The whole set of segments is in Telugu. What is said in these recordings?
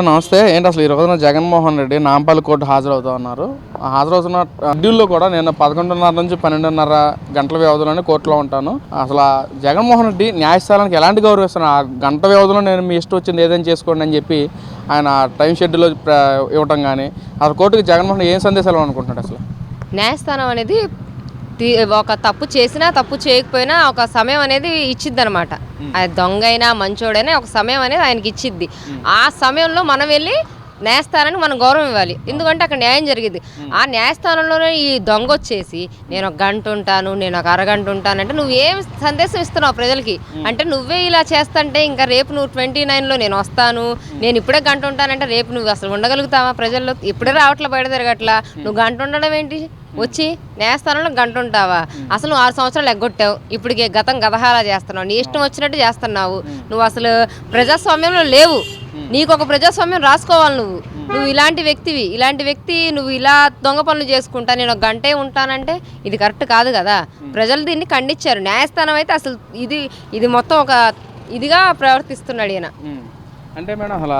అన్న నమస్తే. ఏంటి అసలు ఈ రోజున జగన్మోహన్ రెడ్డి నాంపల్లి కోర్టు హాజరవుతా ఉన్నారు హాజరవుతున్న షెడ్యూల్లో కూడా నేను పదకొండున్నర నుంచి పన్నెండున్నర గంటల వ్యవధిలోనే కోర్టులో ఉంటాను. అసలు ఆ జగన్మోహన్ రెడ్డి న్యాయస్థానానికి ఎలాంటి గౌరవిస్తున్నారు ఆ గంట వ్యవధిలో నేను మీ ఇష్టం వచ్చింది ఏదైనా చేసుకోండి అని చెప్పి ఆయన టైం షెడ్యూల్ ఇవ్వటం కానీ అసలు కోర్టుకి జగన్మోహన్ ఏం సందేశాలు అనుకుంటున్నాడు అసలు? న్యాయస్థానం అనేది ఒక తప్పు చేసినా తప్పు చేయకపోయినా ఒక సమయం అనేది ఇచ్చిద్ది అనమాట అయినా మంచోడైనా ఒక సమయం అనేది ఆయనకి ఇచ్చిద్ది ఆ సమయంలో మనం వెళ్ళి న్యాయస్థానానికి మనం గౌరవం ఇవ్వాలి. ఎందుకంటే అక్కడ న్యాయం జరిగింది. ఆ న్యాయస్థానంలోనే ఈ దొంగ వచ్చేసి నేను ఒక గంట ఉంటాను నేను ఒక అరగంట ఉంటాను అంటే నువ్వు ఏం సందేశం ఇస్తున్నావు ప్రజలకి? అంటే నువ్వే ఇలా చేస్తంటే ఇంకా రేపు నువ్వు ట్వంటీ నైన్లో నేను వస్తాను నేను ఇప్పుడే గంట ఉంటానంటే రేపు నువ్వు అసలు ఉండగలుగుతావా ప్రజల్లో? ఇప్పుడే రావట్లే బయట తిరగట్లా. నువ్వు గంట ఉండడం ఏంటి? వచ్చి న్యాయస్థానంలో గంట ఉంటావా? అసలు ఆరు సంవత్సరాలు ఎగ్గొట్టావు. ఇప్పటికి గతం గతహాలా చేస్తున్నావు. నీ ఇష్టం వచ్చినట్టు చేస్తున్నావు. నువ్వు అసలు ప్రజాస్వామ్యంలో లేవు. నీకు ఒక ప్రజాస్వామ్యం రాసుకోవాలి నువ్వు. నువ్వు ఇలాంటి వ్యక్తివి. ఇలాంటి వ్యక్తి నువ్వు ఇలా దొంగ పనులు చేసుకుంటా నేను ఒక గంటే ఉంటానంటే ఇది కరెక్ట్ కాదు కదా. ప్రజలు దీన్ని ఖండించారు. న్యాయస్థానం అయితే అసలు ఇది ఇది మొత్తం ఒక ఇదిగా ప్రవర్తిస్తున్నాడు ఈయన. అంటే మేడం అసలు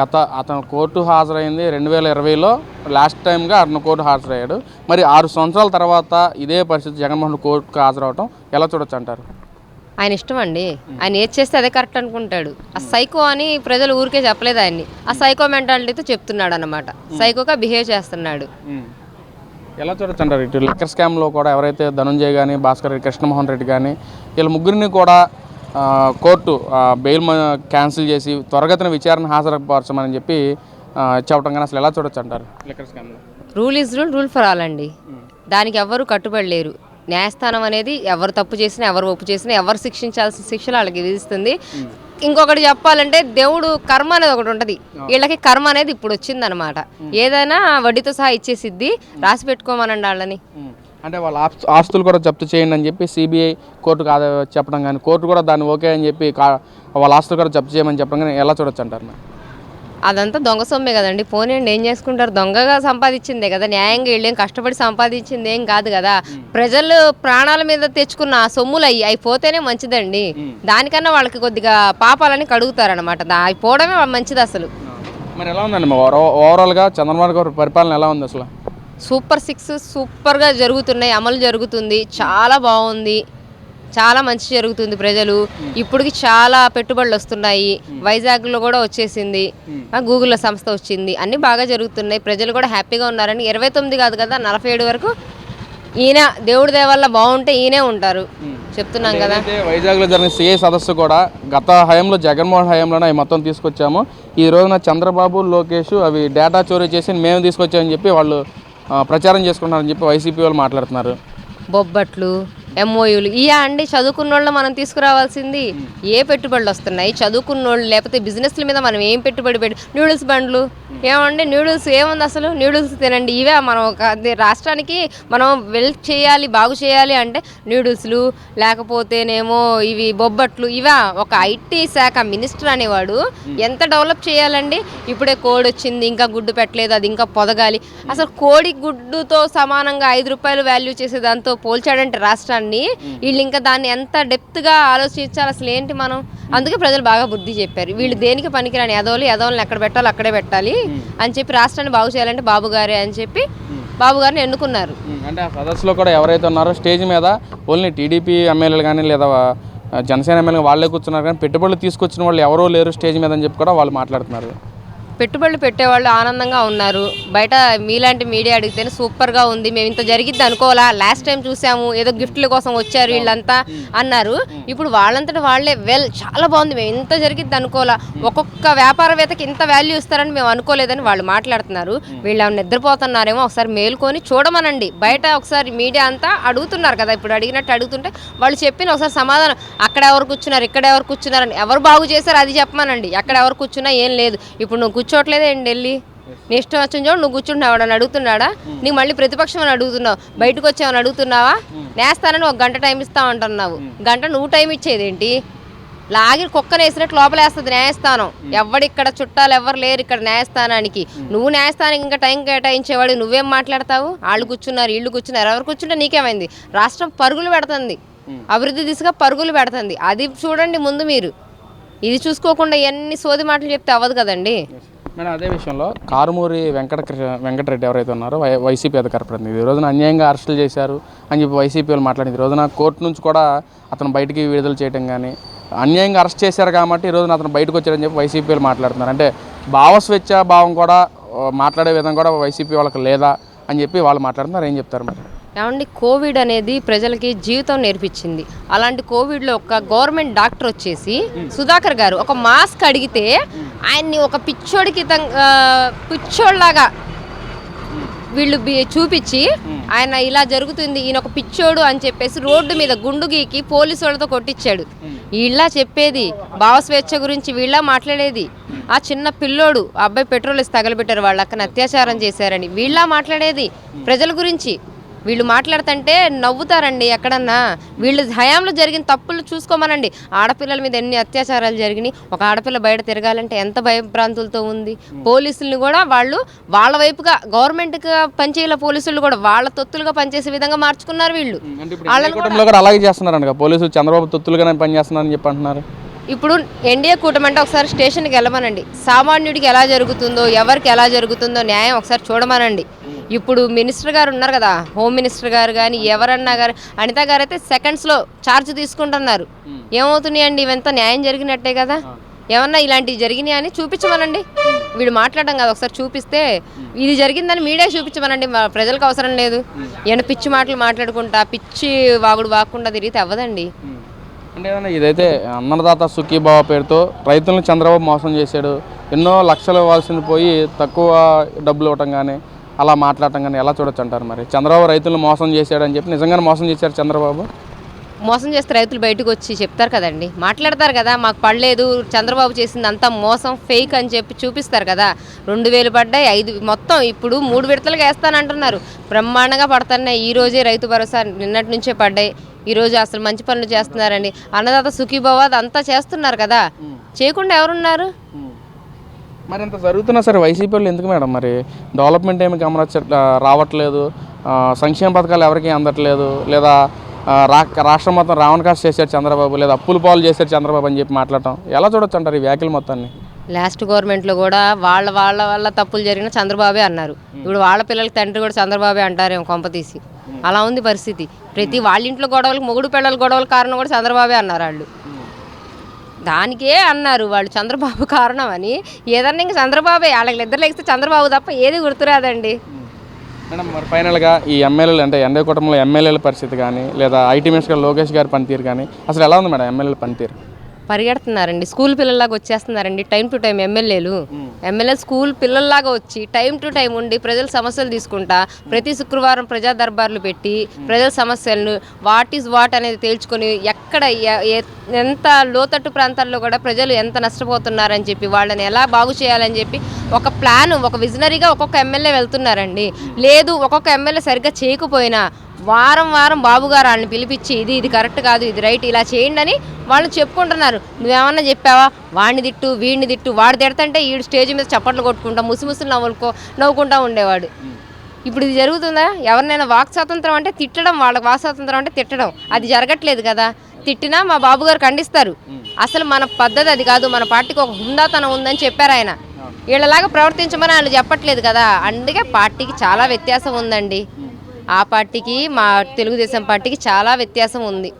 గత అతను కోర్టు హాజరైంది రెండు వేల ఇరవైలో. లాస్ట్ టైంగా అతను కోర్టు హాజరయ్యాడు. మరి ఆరు సంవత్సరాల తర్వాత ఇదే పరిస్థితి జగన్మోహన్ కోర్టుకు హాజరవటం ఎలా చూడొచ్చు అంటారు? ఆయన ఇష్టం అండి. ఆయన ఏది చేస్తే అదే కరెక్ట్ అనుకుంటాడు. ఆ సైకో అని ప్రజలు ఊరికే చెప్పలేదు ఆయన్ని. ఆ సైకో మెంటాలిటీతో చెప్తున్నాడు అనమాట సైకోగా బిహేవ్ చేస్తున్నాడు. ఎలా చూడొచ్చు అంటారు ఇటు లిక్కర్ స్కామ్లో కూడా ఎవరైతే ధనుంజయ్ కానీ భాస్కర్ రెడ్డి కృష్ణమోహన్ రెడ్డి కానీ వీళ్ళ ముగ్గురిని కూడా కోర్టు బెయిల్ క్యాన్సిల్ చేసి త్వరగతిన విచారణ హాజరుపరచమని చెప్పి చెప్పడం కానీ అసలు ఎలా చూడొచ్చు అంటారు లిక్కర్ స్కామ్లో? Rule is rule rule for all అండి. దానికి ఎవ్వరు కట్టుబడి లేరు. న్యాయస్థానం అనేది ఎవరు తప్పు చేసినా ఎవరు ఒప్పు చేసినా ఎవరు శిక్షించాల్సిన శిక్షలు వాళ్ళకి విధిస్తుంది. ఇంకొకటి చెప్పాలంటే దేవుడు కర్మ అనేది ఒకటి ఉంటుంది. వీళ్ళకి కర్మ అనేది ఇప్పుడు వచ్చిందనమాట. ఏదైనా వడ్డీతో సహా ఇచ్చేసిద్ది రాసి పెట్టుకోమనండి వాళ్ళని. అంటే వాళ్ళ ఆస్తు ఆస్తులు కూడా జప్తు చేయండి అని చెప్పి సిబిఐ కోర్టుకు ఆదా చెప్పడం కానీ కోర్టు కూడా దాన్ని ఓకే అని చెప్పి వాళ్ళ ఆస్తులు కూడా జప్తు చేయమని చెప్పడం కానీ ఎలా చూడొచ్చు అంటారు? అదంతా దొంగ సొమ్మే కదండి. పోనీయండి ఏం చేసుకుంటారు? దొంగగా సంపాదించిందే కదా. న్యాయంగా వీళ్ళేం కష్టపడి సంపాదించింది ఏం కాదు కదా. ప్రజలు ప్రాణాల మీద తెచ్చుకున్న ఆ సొమ్ములు అయ్యి అవి పోతేనే మంచిదండి. దానికన్నా వాళ్ళకి కొద్దిగా పాపాలని కడుగుతారనమాట అవి పోవడమే మంచిది అసలు. మరి ఎలా ఉందండి ఓవరాల్గా చంద్రబాబు గారి పరిపాలన ఎలా ఉంది అసలు? సూపర్ సిక్స్ సూపర్గా జరుగుతున్నాయి అమలు జరుగుతుంది. చాలా బాగుంది. చాలా మంచి జరుగుతుంది ప్రజలు. ఇప్పటికి చాలా పెట్టుబడులు వస్తున్నాయి. వైజాగ్లో కూడా వచ్చేసింది. ఆ, గూగుల్లో సంస్థ వచ్చింది. అన్నీ బాగా జరుగుతున్నాయి. ప్రజలు కూడా హ్యాపీగా ఉన్నారని ఇరవై తొమ్మిది కాదు కదా నలభై ఏడు వరకు ఈయన దేవుడి వల్ల బాగుంటే ఈయనే ఉంటారు. చెప్తున్నాం కదా. అయితే వైజాగ్లో జరిగిన సిఐ సదస్సు కూడా గత హయాంలో జగన్మోహన్ హయాంలోనే అవి మొత్తం తీసుకొచ్చాము. ఈ రోజున చంద్రబాబు లోకేష్ అవి డేటా చోరీ చేసి మేము తీసుకొచ్చామని చెప్పి వాళ్ళు ప్రచారం చేసుకుంటున్నారని చెప్పి వైసీపీ వాళ్ళు మాట్లాడుతున్నారు. బొబ్బట్లు ఎంఓయూలు ఇయా అండి చదువుకున్న వాళ్ళు మనం తీసుకురావాల్సింది ఏ పెట్టుబడులు వస్తున్నాయి? చదువుకున్న వాళ్ళు లేకపోతే బిజినెస్ల మీద మనం ఏం పెట్టుబడి పెట్టి నూడిల్స్ బండ్లు. ఏమండి నూడిల్స్ ఏముంది అసలు? నూడిల్స్ తినండి. ఇవే మనం ఒక రాష్ట్రానికి మనం వెల్ చేయాలి బాగు చేయాలి అంటే నూడిల్స్లు లేకపోతేనేమో ఇవి బొబ్బట్లు ఇవా ఒక ఐటీ శాఖ మినిస్టర్ అనేవాడు ఎంత డెవలప్ చేయాలండి? ఇప్పుడే కోడి వచ్చింది ఇంకా గుడ్డు పెట్టలేదు అది ఇంకా పొదగాలి. అసలు కోడి గుడ్డుతో సమానంగా ఐదు రూపాయలు వాల్యూ చేసే దాంతో పోల్చాడంటే రాష్ట్రాన్ని వీళ్ళు ఇంకా దాన్ని ఎంత డెప్త్గా ఆలోచించాలి అసలు ఏంటి మనం? అందుకే ప్రజలు బాగా బుద్ధి చెప్పారు. వీళ్ళు దేనికి పనికిరాని? ఎదవలు ఎదవలను ఎక్కడ పెట్టాలో అక్కడే పెట్టాలి అని చెప్పి రాష్ట్రాన్ని బాగు చేయాలంటే బాబు గారే అని చెప్పి బాబు గారిని ఎన్నుకున్నారు. అంటే ఆ సదస్సులో కూడా ఎవరైతే ఉన్నారో స్టేజ్ మీద ఓన్లీ టీడీపీ ఎమ్మెల్యేలు కానీ లేదా జనసేన ఎమ్మెల్యే వాళ్ళే కూర్చున్నారు కానీ పెట్టుబడులు తీసుకొచ్చిన వాళ్ళు ఎవరో లేరు స్టేజ్ మీద అని చెప్పి కూడా వాళ్ళు మాట్లాడుతున్నారు. పెట్టుబడులు పెట్టేవాళ్ళు ఆనందంగా ఉన్నారు. బయట మీలాంటి మీడియా అడిగితేనే సూపర్గా ఉంది. మేము ఇంత జరిగిద్ది అనుకోవాలా? లాస్ట్ టైం చూసాము ఏదో గిఫ్ట్ల కోసం వచ్చారు వీళ్ళంతా అన్నారు. ఇప్పుడు వాళ్ళంతటా వాళ్ళే వెల్ చాలా బాగుంది. మేము ఇంత జరిగిద్ది అనుకోవాలా? ఒక్కొక్క వ్యాపారవేత్తకి ఇంత వాల్యూ ఇస్తారని మేము అనుకోలేదని వాళ్ళు మాట్లాడుతున్నారు. వీళ్ళు నిద్రపోతున్నారేమో ఒకసారి మేల్కొని చూడమనండి. బయట ఒకసారి మీడియా అంతా అడుగుతున్నారు కదా ఇప్పుడు అడిగినట్టు అడుగుతుంటే వాళ్ళు చెప్పిన ఒకసారి సమాధానం అక్కడ ఎవరు కూర్చున్నారు? ఇక్కడ ఎవరు కూర్చున్నారని ఎవరు బాగు చేశారు అది చెప్పమనండి. ఎక్కడ ఎవరు కూర్చున్నా ఏం లేదు. ఇప్పుడు నువ్వు కూర్చోట్లేదే ఏంటి వెళ్ళి నీ ఇష్టం వచ్చిన చోటు నువ్వు కూర్చుంటున్నావు అని అడుగుతున్నాడా? నీకు మళ్ళీ ప్రతిపక్షం అని అడుగుతున్నావు బయటకు వచ్చావని అడుగుతున్నావా? నేస్తానని ఒక గంట టైం ఇస్తా అంటున్నావు. గంట నువ్వు టైం ఇచ్చేదేంటి? లాగి కుక్కను వేసినట్టు లోపలేస్తుంది న్యాయస్థానం ఎవడిక్కడ చుట్టాలు ఎవరు లేరు ఇక్కడ న్యాయస్థానానికి నువ్వు న్యాయస్థానానికి ఇంకా టైం కేటాయించేవాడు నువ్వేం మాట్లాడతావు? వాళ్ళు కూర్చున్నారు వీళ్ళు కూర్చున్నారు ఎవరు కూర్చుంటే నీకేమైంది? రాష్ట్రం పరుగులు పెడుతుంది. అభివృద్ధి దిశగా పరుగులు పెడుతుంది. అది చూడండి ముందు మీరు. ఇది చూసుకోకుండా ఎన్ని సోది మాటలు చెప్తే అవ్వదు కదండి? మేడం అదే విషయంలో కారుమూరి వెంకట వెంకటరెడ్డి ఎవరైతే ఉన్నారో వై వైసీపీ అధికార ప్రతినిధి ఈ రోజున అన్యాయంగా అరెస్టులు చేశారు అని చెప్పి వైసీపీ వాళ్ళు మాట్లాడింది. ఈ రోజున కోర్టు నుంచి కూడా అతను బయటికి విడుదల చేయడం కానీ అన్యాయంగా అరెస్ట్ చేశారు కాబట్టి ఈ రోజున అతను బయటకు వచ్చారని చెప్పి వైసీపీ వాళ్ళు మాట్లాడుతున్నారు. అంటే భావస్వేచ్ఛ భావం కూడా మాట్లాడే విధంగా కూడా వైసీపీ వాళ్ళకి లేదా అని చెప్పి వాళ్ళు మాట్లాడుతున్నారు. ఏం చెప్తారు మరి? ఏమండి కోవిడ్ అనేది ప్రజలకి జీవితం నేర్పించింది. అలాంటి కోవిడ్లో ఒక గవర్నమెంట్ డాక్టర్ వచ్చేసి సుధాకర్ గారు ఒక మాస్క్ అడిగితే ఆయన్ని ఒక పిచ్చోడికి తం- పిచ్చోడ్లాగా వీళ్ళు చూపించి ఆయన ఇలా జరుగుతుంది ఈయన ఒక పిచ్చోడు అని చెప్పేసి రోడ్డు మీద గుండు గీకి పోలీసు వాళ్ళతో కొట్టించాడు. ఇలా చెప్పేది భావస్వేచ్ఛ గురించి వీళ్ళ మాట్లాడేది. ఆ చిన్న పిల్లోడు ఆ అబ్బాయి పెట్రోల్ వేసి తగలబెట్టారు వాళ్ళ అక్కని అత్యాచారం చేశారని వీళ్ళ మాట్లాడేది ప్రజల గురించి. వీళ్ళు మాట్లాడుతుంటే నవ్వుతారండి ఎక్కడన్నా. వీళ్ళు హయాంలో జరిగిన తప్పులు చూసుకోమనండి. ఆడపిల్లల మీద ఎన్ని అత్యాచారాలు జరిగినాయి. ఒక ఆడపిల్ల బయట తిరగాలంటే ఎంత భయభ్రాంతులతో ఉంది. పోలీసుల్ని కూడా వాళ్ళు వాళ్ళ వైపుగా గవర్నమెంట్గా పనిచేయాల పోలీసులు కూడా వాళ్ళ తొత్తులుగా పనిచేసే విధంగా మార్చుకున్నారు వీళ్ళు. అలాగే చేస్తున్నారంట కదా. పోలీసులు చంద్రబాబు తొత్తులుగానే పనిచేస్తున్నారని చెప్పి అంటున్నారు. ఇప్పుడు ఎన్డీఏ కూటమి అంటే ఒకసారి స్టేషన్కి వెళ్ళమనండి. సామాన్యుడికి ఎలా జరుగుతుందో ఎవరికి ఎలా జరుగుతుందో న్యాయం ఒకసారి చూడమనండి. ఇప్పుడు మినిస్టర్ గారు ఉన్నారు కదా హోమ్ మినిస్టర్ గారు కానీ ఎవరన్నా గారు అనిత గారు అయితే సెకండ్స్లో ఛార్జ్ తీసుకుంటున్నారు. ఏమవుతున్నాయండి? ఇవంతా న్యాయం జరిగినట్టే కదా? ఏమన్నా ఇలాంటివి జరిగినాయి అని చూపించమనండి. వీడు మాట్లాడడం కదా ఒకసారి చూపిస్తే ఇది జరిగిందని మీడియా చూపించమనండి. మా ప్రజలకు అవసరం లేదు. ఏమైనా పిచ్చి మాటలు మాట్లాడుకుంటా పిచ్చి వాగుడు వాకుండా తిరిగితే అవ్వదండి. అంటే ఇదైతే అన్నదాత సుఖీభావ పేరుతో రైతులను చంద్రబాబు మోసం చేశాడు ఎన్నో లక్షలు ఇవ్వాల్సింది పోయి తక్కువ డబ్బులు ఇవ్వటం కానీ అలా మాట్లాడటం కానీ ఎలా చూడొచ్చు అంటారు మరి? చంద్రబాబు రైతులను మోసం చేశాడు అని చెప్పి నిజంగానే మోసం చేశారు చంద్రబాబు? మోసం చేస్తే రైతులు బయటకు వచ్చి చెప్తారు కదండి. మాట్లాడతారు కదా మాకు పడలేదు చంద్రబాబు చేసింది అంతా మోసం ఫేక్ అని చెప్పి చూపిస్తారు కదా. రెండు వేలు పడ్డాయి ఐదు మొత్తం ఇప్పుడు మూడు విడతలుగా వేస్తానంటున్నారు. బ్రహ్మాండంగా పడుతున్నాయి ఈ రోజే రైతు భరోసా నిన్నటి నుంచే పడ్డాయి. ఈ రోజు అసలు మంచి పనులు చేస్తున్నారండి అన్నదాత సుఖీభవ అంతా చేస్తున్నారు కదా. చేయకుండా ఎవరున్నారు? మరి ఇంత జరుగుతున్నా సరే వైసీపీ వాళ్ళు ఎందుకు మేడం మరి? డెవలప్మెంట్ ఏమి గమనించ రావట్లేదు. సంక్షేమ పథకాలు ఎవరికి అందట్లేదు. లేదా రా రాష్ట్రం మొత్తం రావణ కాస్ట్ చేశారు చంద్రబాబు లేదా అప్పులు పాలు చేశారు చంద్రబాబు అని చెప్పి మాట్లాడటం. ఎలా చూడొచ్చు అంటారు ఈ వ్యాఖ్యలు మొత్తాన్ని? లాస్ట్ గవర్నమెంట్లో కూడా వాళ్ళ వాళ్ళ వల్ల తప్పులు జరిగిన చంద్రబాబే అన్నారు. ఇప్పుడు వాళ్ళ పిల్లలకి తండ్రి కూడా చంద్రబాబే అంటారేమో కొంప తీసి. అలా ఉంది పరిస్థితి. ప్రతి వాళ్ళ ఇంట్లో గొడవలకు మొగుడు పిల్లల గొడవల కారణం కూడా చంద్రబాబే అన్నారు వాళ్ళు. దానికే అన్నారు వాళ్ళు చంద్రబాబు కారణం అని. ఏదన్నా ఇంకా చంద్రబాబే వాళ్ళకి ఇద్దరు లెగిస్తే చంద్రబాబు తప్ప ఏది గుర్తురాదండి. మేడం మరి ఫైనల్గా ఈ ఎమ్మెల్యేలు అంటే ఎన్డీ కుటుంబంలో ఎమ్మెల్యేల పరిస్థితి కానీ లేదా ఐటీ మినిస్టర్ లోకేష్ గారి పనితీరు కానీ అసలు ఎలా ఉంది మేడం ఎమ్మెల్యేల పనితీరు? పరిగెడుతున్నారండి. స్కూల్ పిల్లల్లాగా వచ్చేస్తున్నారండి. టైం టు టైం ఎమ్మెల్యేలు. ఎమ్మెల్యే స్కూల్ పిల్లల్లాగా వచ్చి టైం టు టైం ఉండి ప్రజల సమస్యలు తీసుకుంటా ప్రతి శుక్రవారం ప్రజా దర్బార్లు పెట్టి ప్రజల సమస్యలను వాట్ ఈజ్ వాట్ అనేది తేల్చుకొని ఎక్కడ ఎంత లోతట్టు ప్రాంతాల్లో కూడా ప్రజలు ఎంత నష్టపోతున్నారని చెప్పి వాళ్ళని ఎలా బాగు చేయాలని చెప్పి ఒక ప్లాన్ ఒక విజనరీగా ఒక్కొక్క ఎమ్మెల్యే వెళ్తున్నారండి. లేదు ఒక్కొక్క ఎమ్మెల్యే సరిగ్గా చేయకపోయినా వారం వారం బాబు గారు వాళ్ళని పిలిపించి ఇది ఇది కరెక్ట్ కాదు ఇది రైట్ ఇలా చేయండి అని వాళ్ళు చెప్పుకుంటున్నారు. నువ్వేమన్నా చెప్పావా? వాడిని తిట్టు వీడిని తిట్టు వాడు తిడతంటే వీడు స్టేజ్ మీద చప్పట్లు కొట్టుకుంటా ముసిముసులు నవ్వులుకో నవ్వుకుంటా ఉండేవాడు. ఇప్పుడు ఇది జరుగుతుందా? ఎవరినైనా వాక్ స్వాతంత్రం అంటే తిట్టడం వాళ్ళకి వాక్ స్వాతంత్రం అంటే తిట్టడం అది జరగట్లేదు కదా. తిట్టినా మా బాబు గారు ఖండిస్తారు అసలు మన పద్ధతి అది కాదు మన పార్టీకి ఒక హుందాతనం ఉందని చెప్పారు ఆయన. వీళ్ళలాగా ప్రవర్తించమని వాళ్ళు చెప్పట్లేదు కదా. అందుకే పార్టీకి చాలా వ్యత్యాసం ఉందండి. ఆ పార్టీకి మా తెలుగుదేశం పార్టీకి చాలా వ్యత్యాసం ఉంది.